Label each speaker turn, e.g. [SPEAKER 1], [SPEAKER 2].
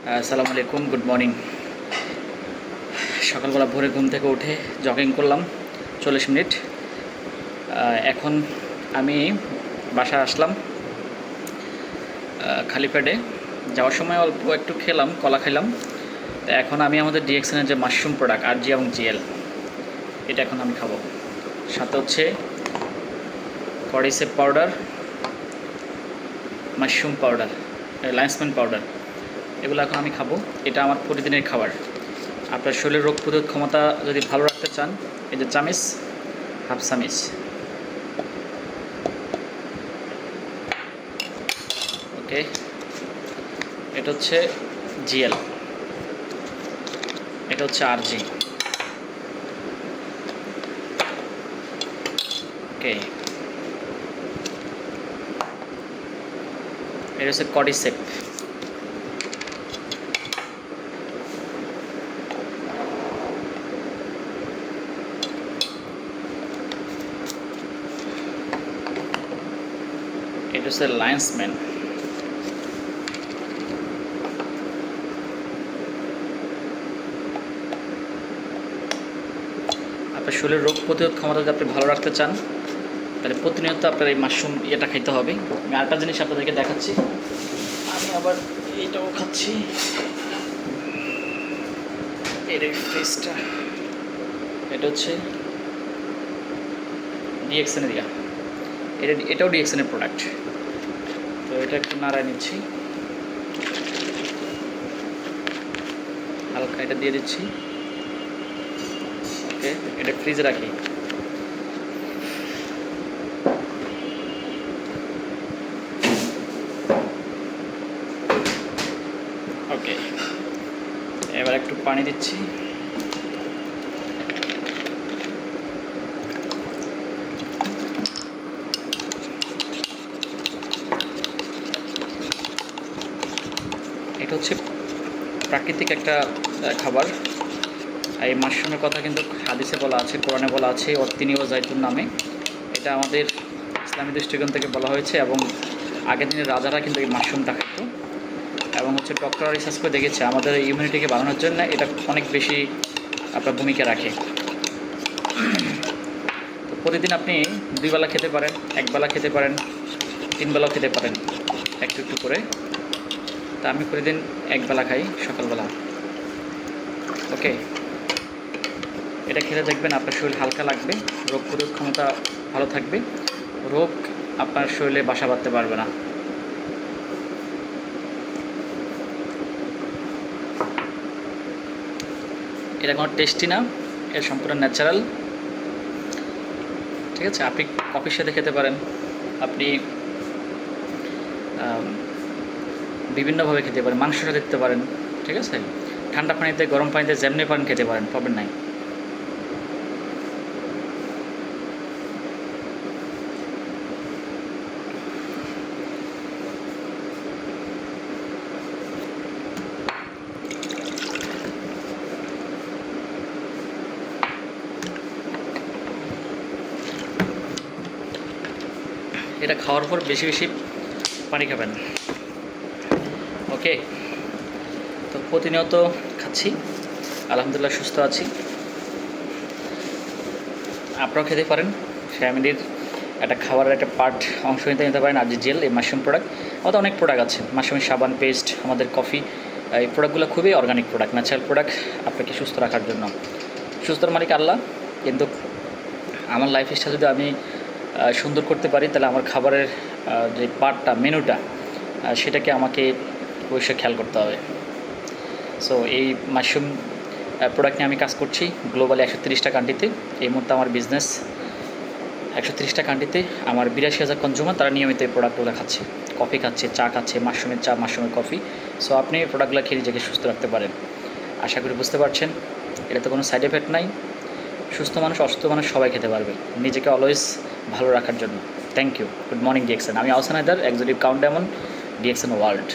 [SPEAKER 1] আসসালামু আলাইকুম good morning সকালবেলা ভোরে ঘুম থেকে উঠে জগিং করলাম চল্লিশ মিনিট। এখন আমি বাসায় আসলাম খালি পেটে যাওয়ার সময় অল্প একটু খেলাম, কলা খেলাম তো এখন আমি আমাদের ডিএক্সএনের যে মাশরুম প্রোডাক্ট আর জি এবং জিএল এটা এখন আমি খাব। সাথে হচ্ছে কড়িসেপ powder mushroom powder lion's mane powder এগুলো এখন আমি খাব। এটা আমার প্রতিদিনের খাবার। আপনার শরীরের রোগ প্রতিরোধ ক্ষমতা যদি ভালো রাখতে চান, এই যে চামিচ, হাফ চামিচ। ওকে। এটা হচ্ছে জিএল। এটা হচ্ছে আর জি ওকে। এটা হচ্ছে কডিসেপ। এটা হচ্ছে লায়ন্সম্যান আপনার শরীরের রোগ প্রতিরোধ ক্ষমতা যদি আপনি ভালো রাখতে চান, তাহলে প্রতিনিয়ত আপনার এই মাশরুম ইয়েটা খাইতে হবে। আমি আরেকটা জিনিস আপনাদেরকে দেখাচ্ছি। আমি আবার এইটাও খাচ্ছি। এর ফেসটা এটা হচ্ছে ডিএক্সএনের ইয়া এটা এটাও ডিএক্সএনের প্রোডাক্ট তো এটা একটু নাড়ায় নিচ্ছি। হালকা এটা দিয়ে দিচ্ছি। ওকে, এটা ফ্রিজে রাখি। ওকে, এবার একটু পানি দিচ্ছি। এটা হচ্ছে প্রাকৃতিক একটা খাবার। এই মাশরুমের কথা কিন্তু হাদিসে বলা আছে, কোরআনে বলা আছে, অত্তিনীয় জাইতুন নামে। এটা আমাদের ইসলামী দৃষ্টিকোণ থেকে বলা হয়েছে এবং আগের দিনের রাজারা কিন্তু এই মাশরুমটা খেত এবং হচ্ছে ডক্টররা রিসার্চ করে দেখেছে, আমাদের ইমিউনিটিকে বাড়ানোর জন্য এটা অনেক বেশি আপনার ভূমিকা রাখে। তো প্রতিদিন আপনি দুই বেলা খেতে পারেন, এক বেলা খেতে পারেন, তিন বেলাও খেতে পারেন, একটু একটু করে। তা আমি প্রতিদিন এক বেলা খাই, সকালবেলা। ওকে। এটা খেলে দেখবেন আপনার শরীর হালকা লাগবে, রোগ প্রতিরোধ ক্ষমতা ভালো থাকবে। রোগ আপনার শরীরে বাসা বাঁধতে পারবে না। এটা কোনো টেস্টি না এটা সম্পূর্ণ ন্যাচারাল। ঠিক আছে, আপনি কফির সাথে খেতে পারেন। আপনি বিভিন্নভাবে খেতে পারেন মাংসের সাথে খেতে পারেন, ঠিক আছে? ঠান্ডা পানিতে, গরম পানিতে যেমনি পারেন খেতে পারেন প্রবলেম নাই। এটা খাওয়ার পর বেশি বেশি পানি খাবেন। ওকে তো প্রতিনিয়ত খাচ্ছি। আলহামদুলিল্লাহ সুস্থ আছি। আপনারাও খেতে পারেন। ফ্যামিলির একটা খাবারের একটা পার্ট অংশ নিতে নিতে পারেন। যে জেল, এই মাশরুম প্রোডাক্ট আমাদের অনেক প্রোডাক্ট আছে। মাশরুমের সাবান, পেস্ট, আমাদের কফি। এই প্রোডাক্টগুলো খুবই অর্গানিক প্রোডাক্ট ন্যাচারাল প্রোডাক্ট আপনাকে সুস্থ রাখার জন্য। সুস্থর মালিক আল্লাহ। কিন্তু আমার লাইফ স্টাইল যদি আমি সুন্দর করতে পারি, তাহলে আমার খাবারের যে পার্টটা মেনুটা সেটাকে আমাকে অবশ্যই খেয়াল করতে হবে। সো এই মাশরুম প্রোডাক্ট নিয়ে আমি কাজ করছি গ্লোবালি একশো তিরিশটা কান্ট্রিতে এই মুহূর্তে আমার বিজনেস একশো তিরিশটা কান্ট্রিতে আমার বিরাশি হাজার কনজিউমার তারা নিয়মিত এই প্রোডাক্টগুলো খাচ্ছে। কফি খাচ্ছে, চা খাচ্ছে, মাশরুমের চা, মাশরুমের কফি সো আপনি এই প্রোডাক্টগুলো খেয়ে নিজেকে সুস্থ রাখতে পারেন। আশা করি বুঝতে পারছেন, এটাতে কোনো সাইড এফেক্ট নাই। সুস্থ মানুষ, অসুস্থ মানুষ সবাই খেতে পারবে। নিজেকে অলওয়েজ ভালো রাখার জন্য। Thank you good morning DXN আমি আহসান হায়দার এক্সিকিউটিভ কাউন্ট ডেমন ডিএক্সএন ওয়ার্ল্ড